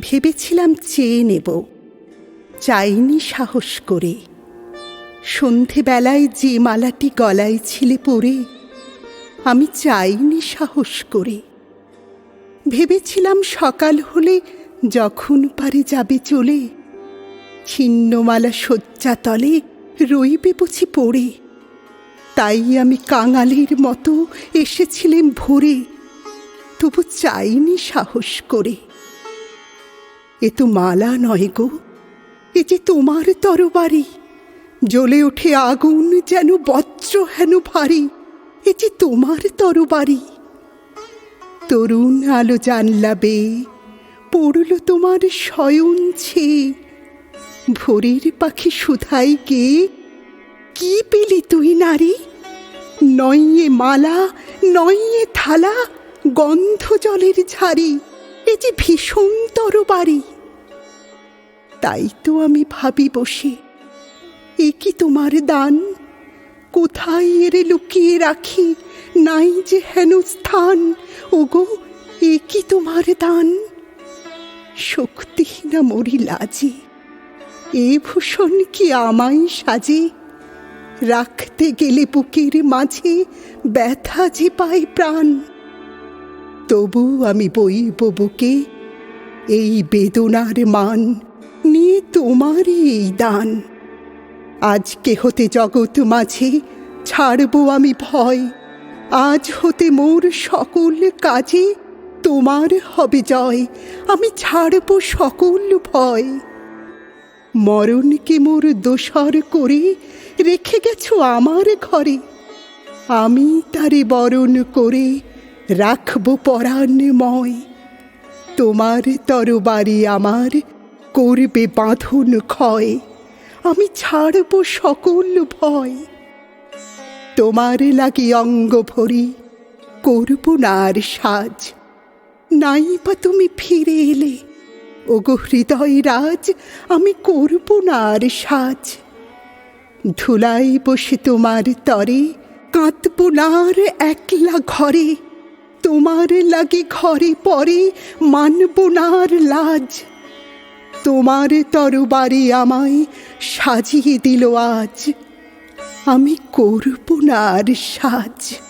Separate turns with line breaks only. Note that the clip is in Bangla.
ভেবেছিলাম চেয়ে নেব। চাইনি সাহস করে। সন্ধেবেলায় যে মালাটি গলায় ছিলে পরে, আমি চাইনি সাহস করে। ভেবেছিলাম সকাল হলে যখন পারে যাবে চলে, ছিন্নমালা শয্যাতলে রইবে বুঝি পড়ে। তাই আমি কাঙালির মতো এসেছিলেম ভোরে, তবু চাইনি সাহস করে। এ তো মালা নয় গো, এ যে তোমার তরবারি। জ্বলে ওঠে আগুন যেন বজ্র হেন ভারী, এ যে তোমার তরবারি। তরুণ আলো জানলাবে, পড়ল তোমার শয়ন ছে। ভোরের পাখি সুধাই গে কি পেলি তুই নারী? নইয়ে মালা, নইয়ে থালা, গন্ধ জলের ঝাড়ি। এ যে ভীষণ তরবারি। তাই তো আমি ভাবি বসে, এ কি তোমার দান? কোথায় এরে লুকিয়ে রাখি? নাই যে হেন স্থান ওগো, এ কি তোমার দান? শক্তিহীনা মরি লাজে এ ভূষণ কি আমায় সাজে? রাখতে গেলে বুকের মাঝে ব্যথা যে পায় প্রাণ। তবু আমি বইব বুকে এই বেদনার মান নিয়ে তোমারই এই দান। আজকে হতে জগৎ মাঝে ছাড়ব আমি ভয়, আজ হতে মোর সকল কাজে তোমার হবে জয়, আমি ছাড়ব সকল ভয়। মরণকে মোর দোসর করে রেখে গেছো আমার ঘরে? আমি তারে বরণ করে রাখব পরাণময়। তোমার তরবারি আমার করবে বাঁধন ক্ষয়। আমি ছাড়ব সকল ভয়। তোমার লাগি অঙ্গ ভরি করব না আর সাজ। নাই বা তুমি ফিরে এলে, ওগো হৃদয় রাজ, আমি করব না আর সাজ। ধুলাই বসে তোমার তরে কাঁদব না আর একলা ঘরে। তোমার লাগি ঘরে পরে মানব নার লাজ। তোমার তরবারি আমায় সাজিয়ে দিল আজ। আমি করব না আর সাজ।